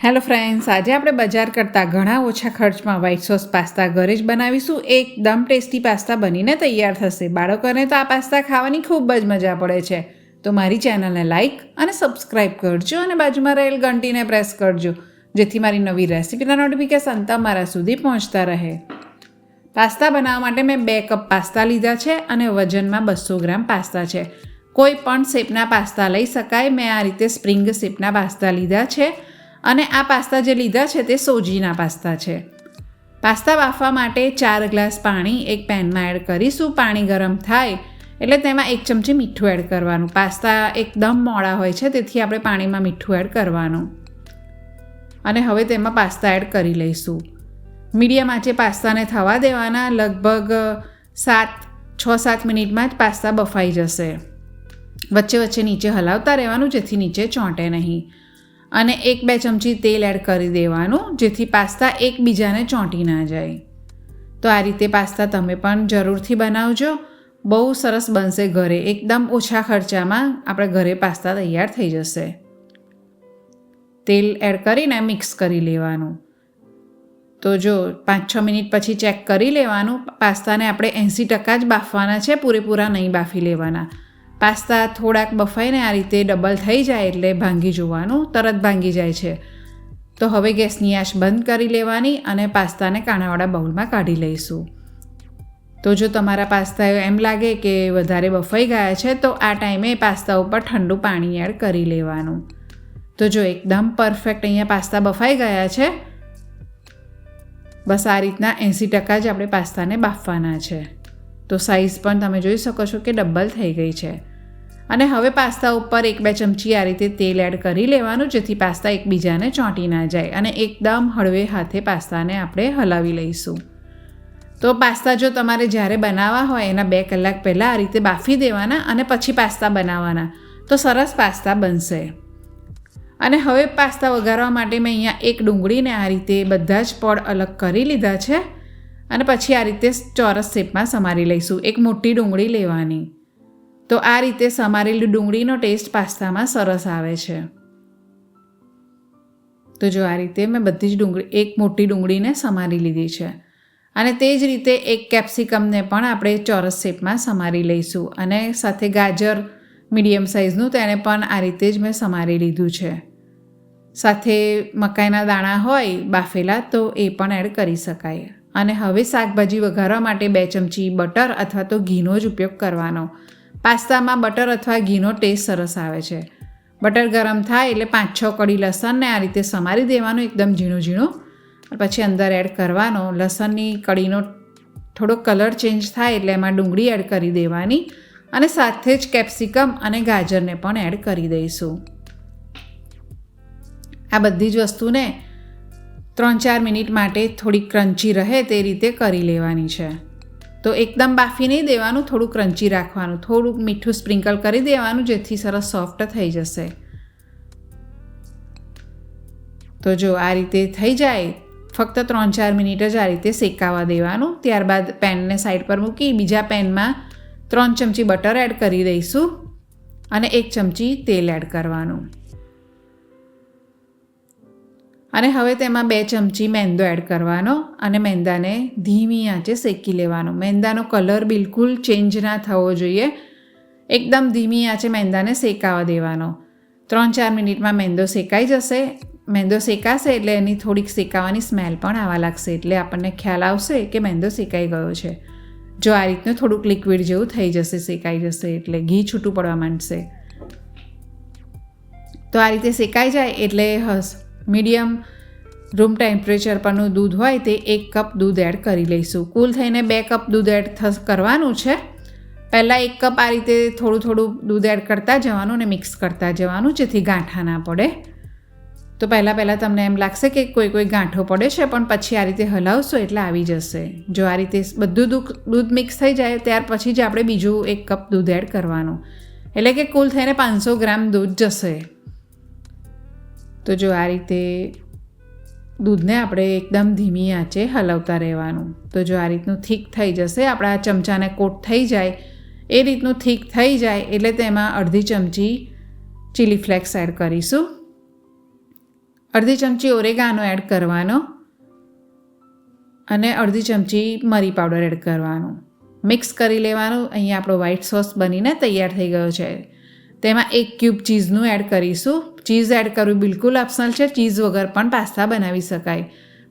Hello friends, આજે આપણે બજાર કરતાં ઘણા ઓછા ખર્ચમાં વ્હાઇટ સોસ પાસ્તા ઘરે જ બનાવીશું. એકદમ ટેસ્ટી પાસ્તા બનીને તૈયાર થશે. બાળકોને તો આ પાસ્તા ખાવાની ખૂબ જ મજા પડે છે. તો મારી ચેનલને લાઇક અને સબસ્ક્રાઇબ કરજો અને બાજુમાં રહેલ ઘંટીને પ્રેસ કરજો, જેથી મારી નવી રેસિપીના નોટિફિકેશન તમારા સુધી પહોંચતા રહે. પાસ્તા બનાવવા માટે મેં બે કપ પાસ્તા લીધા છે અને વજનમાં બસો ગ્રામ પાસ્તા છે. કોઈ પણ શેપના પાસ્તા લઈ શકાય. મેં આ રીતે સ્પ્રિંગ શેપના પાસ્તા લીધા છે. અને આ પાસ્તા જે લીધા છે તે સોજીના પાસ્તા છે. પાસ્તા બાફવા માટે ચાર ગ્લાસ પાણી એક પેનમાં એડ કરીશું. પાણી ગરમ થાય એટલે તેમાં એક ચમચી મીઠું એડ કરવાનું. પાસ્તા એકદમ મોડા હોય છે, તેથી આપણે પાણીમાં મીઠું એડ કરવાનું. અને હવે તેમાં પાસ્તા એડ કરી લઈશું. મીડિયમ આંચે પાસ્તાને થવા દેવાના. લગભગ સાત છ સાત મિનિટમાં જ પાસ્તા બફાઈ જશે. વચ્ચે વચ્ચે નીચે હલાવતા રહેવાનું, જેથી નીચે ચોંટે નહીં. અને એક બે ચમચી તેલ એડ કરી દેવાનું, જેથી પાસ્તા એકબીજાને ચોંટી ના જાય. તો આ રીતે પાસ્તા તમે પણ જરૂરથી બનાવજો. બહુ સરસ બનશે ઘરે. એકદમ ઓછા ખર્ચામાં આપણે ઘરે પાસ્તા તૈયાર થઈ જશે. તેલ એડ કરીને મિક્સ કરી લેવાનું. તો જો પાંચ છ મિનિટ પછી ચેક કરી લેવાનું, પાસ્તાને આપણે એંસી ટકા જ બાફવાના છે, પૂરેપૂરા નહીં બાફી લેવાના. પાસ્તા થોડાક બફાઈને આ રીતે ડબલ થઈ જાય એટલે ભાંગી જોવાનું, તરત ભાંગી જાય છે. તો હવે ગેસની આશ બંધ કરી લેવાની અને પાસ્તાને કાણાવાળા બાઉલમાં કાઢી લઈશું. તો જો તમારા પાસ્તા એમ લાગે કે વધારે બફાઈ ગયા છે, તો આ ટાઈમે પાસ્તા ઉપર ઠંડુ પાણી એડ કરી લેવાનું. તો જો એકદમ પરફેક્ટ અહીંયા પાસ્તા બફાઈ ગયા છે, બસ આ રીતના એંસી ટકા જ આપણે પાસ્તાને બાફવાના છે. તો સાઈઝ પણ તમે જોઈ શકો છો કે ડબલ થઈ ગઈ છે. અને હવે પાસ્તા ઉપર એક બે ચમચી આ રીતે તેલ એડ કરી લેવાનું, જેથી પાસ્તા એકબીજાને ચોંટી ના જાય અને એકદમ હળવે હાથે પાસ્તાને આપણે હલાવી લઈશું. તો પાસ્તા જો તમારે જ્યારે બનાવવા હોય, એના બે કલાક પહેલાં આ રીતે બાફી દેવાના અને પછી પાસ્તા બનાવવાના. તો સરસ પાસ્તા બનશે. અને હવે પાસ્તા વઘારવા માટે મેં અહીંયા એક ડુંગળીને આ રીતે બધા જ પડ અલગ કરી લીધા છે. અને પછી આ રીતે ચોરસ શેપમાં સમારી લઈશું. એક મોટી ડુંગળી લેવાની. તો આ રીતે સમારેલી ડુંગળીનો ટેસ્ટ પાસ્તામાં સરસ આવે છે. તો જો આ રીતે મેં બધી જ ડુંગળી, એક મોટી ડુંગળીને સમારી લીધી છે. અને તે જ રીતે એક કેપ્સિકમને પણ આપણે ચોરસ શેપમાં સમારી લઈશું અને સાથે ગાજર મીડિયમ સાઇઝનું તેને પણ આ રીતે જ મેં સમારી લીધું છે. સાથે મકાઈના દાણા હોય, બાફેલા, તો એ પણ એડ કરી શકાય. અને હવે શાકભાજી વઘારવા માટે બે ચમચી બટર અથવા તો ઘીનો જ ઉપયોગ કરવાનો. પાસ્તામાં બટર અથવા ઘીનો ટેસ્ટ સરસ આવે છે. બટર ગરમ થાય એટલે પાંચ છ કડી લસણને આ રીતે સમારી દેવાનું એકદમ ઝીણું ઝીણું. પછી અંદર એડ કરવાનો. લસણની કડીનો થોડો કલર ચેન્જ થાય એટલે એમાં ડુંગળી એડ કરી દેવાની. અને સાથે જ કેપ્સિકમ અને ગાજરને પણ એડ કરી દઈશું. આ બધી જ વસ્તુને ત્રણ ચાર મિનિટ માટે થોડી ક્રંચી રહે તે રીતે કરી લેવાની છે. તો એકદમ બાફી નહીં દેવાનું, થોડું ક્રંચી રાખવાનું. થોડુંક મીઠું સ્પ્રિંકલ કરી દેવાનું, જેથી સરસ સોફ્ટ થઈ જશે. તો જો આ રીતે થઈ જાય, ફક્ત ત્રણ ચાર મિનિટ જ આ રીતે શેકાવા દેવાનું. ત્યારબાદ પેનને સાઈડ પર મૂકી બીજા પેનમાં ત્રણ ચમચી બટર એડ કરી દઈશું અને એક ચમચી તેલ એડ કરવાનું. અને હવે તેમાં બે ચમચી મેંદો એડ કરવાનો અને મેંદાને ધીમી આંચે શેકી લેવાનો. મેંદાનો કલર બિલકુલ ચેન્જ ના થવો જોઈએ. એકદમ ધીમી આંચે મેંદાને શેકાવા દેવાનો. ત્રણ ચાર મિનિટમાં મેંદો શેકાઈ જશે. મેંદો શેકાશે એટલે એની થોડીક શેકાવાની સ્મેલ પણ આવવા લાગશે. એટલે આપણને ખ્યાલ આવશે કે મેંદો શેકાઈ ગયો છે. જો આ રીતનું થોડુંક લિક્વિડ જેવું થઈ જશે, શેકાઈ જશે, એટલે ઘી છૂટું પડવા માંડશે. તો આ રીતે શેકાઈ જાય એટલે હસ મીડિયમ રૂમ ટેમ્પરેચર પરનું દૂધ હોય તે એક કપ દૂધ એડ કરી લઈશું. કુલ થઈને બે કપ દૂધ એડ કરવાનું છે. પહેલાં એક કપ આ રીતે થોડું થોડું દૂધ એડ કરતા જવાનું ને મિક્સ કરતા જવાનું, જેથી ગાંઠા ના પડે. તો પહેલાં પહેલાં તમને એમ લાગશે કે કોઈ કોઈ ગાંઠો પડે છે, પણ પછી આ રીતે હલાવશો એટલે આવી જશે. જો આ રીતે બધું દૂધ દૂધ મિક્સ થઈ જાય, ત્યાર પછી જ આપણે બીજું એક કપ દૂધ એડ કરવાનું. એટલે કે કુલ થઈને પાંચસો ગ્રામ દૂધ જશે. તો જો આ રીતે દૂધને આપણે એકદમ ધીમી આંચે હલાવતા રહેવાનું. તો જો આ રીતનું થીક થઈ જશે, આપણા ચમચાને કોટ થઈ જાય, એ રીતનું થીક થઈ જાય એટલે તેમાં અડધી ચમચી ચીલી ફ્લેક્સ એડ કરીશું. અડધી ચમચી ઓરેગાનો એડ કરવાનો અને અડધી ચમચી મરી પાવડર એડ કરવાનું. મિક્સ કરી લેવાનું, અહીંયા આપણો વ્હાઈટ સોસ બનીને તૈયાર થઈ ગયો છે. તેમાં એક ક્યુબ ચીઝનું એડ કરીશું. ચીઝ એડ કરવું બિલકુલ ઓપ્શનલ છે. ચીઝ વગર પણ પાસ્તા બનાવી શકાય.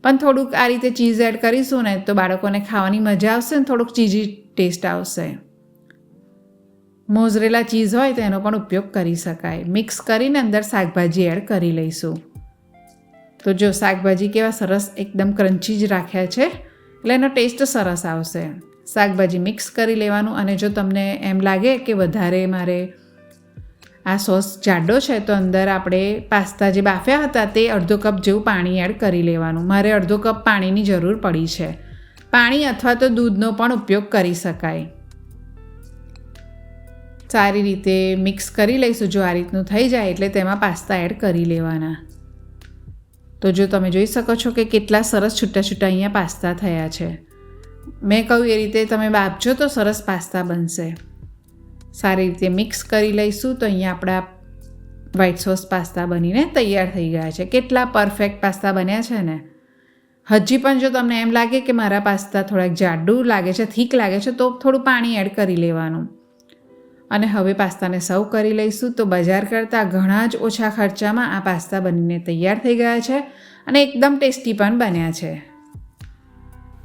પણ થોડુંક આ રીતે ચીઝ એડ કરીશું ને તો બાળકોને ખાવાની મજા આવશે ને થોડુંક ચીઝી ટેસ્ટ આવશે. મોઝરેલા ચીઝ હોય તો એનો પણ ઉપયોગ કરી શકાય. મિક્સ કરીને અંદર શાકભાજી એડ કરી લઈશું. તો જો શાકભાજી કેવા સરસ એકદમ ક્રન્ચી જ રાખ્યા છે, એટલે એનો ટેસ્ટ સરસ આવશે. શાકભાજી મિક્સ કરી લેવાનું અને જો તમને એમ લાગે કે વધારે મારે આ સોસ જાડો છે તો અંદર આપણે પાસ્તા જે બાફ્યા હતા તે અડધો કપ જેવું પાણી એડ કરી લેવાનું. મારે અડધો કપ પાણીની જરૂર પડી છે. પાણી અથવા તો દૂધનો પણ ઉપયોગ કરી શકાય. સારી રીતે મિક્સ કરી લઈશું. જો આ રીતનું થઈ જાય એટલે તેમાં પાસ્તા એડ કરી લેવાના. તો જો તમે જોઈ શકો છો કે કેટલા સરસ છૂટા છૂટા અહીંયા પાસ્તા થયા છે. મેં કહ્યું એ રીતે તમે બાફજો તો સરસ પાસ્તા બનશે. સારી રીતે મિક્સ કરી લઈશું તો અહીંયા આપણા વ્હાઈટ સોસ પાસ્તા બનીને તૈયાર થઈ ગયા છે. કેટલા પરફેક્ટ પાસ્તા બન્યા છે ને. હજી પણ જો તમને એમ લાગે કે મારા પાસ્તા થોડાક જાડું લાગે છે, થીક લાગે છે, તો થોડું પાણી એડ કરી લેવાનું. અને હવે પાસ્તાને સર્વ કરી લઈશું તો બજાર કરતાં ઘણા જ ઓછા ખર્ચામાં આ પાસ્તા બનીને તૈયાર થઈ ગયા છે અને એકદમ ટેસ્ટી પણ બન્યા છે.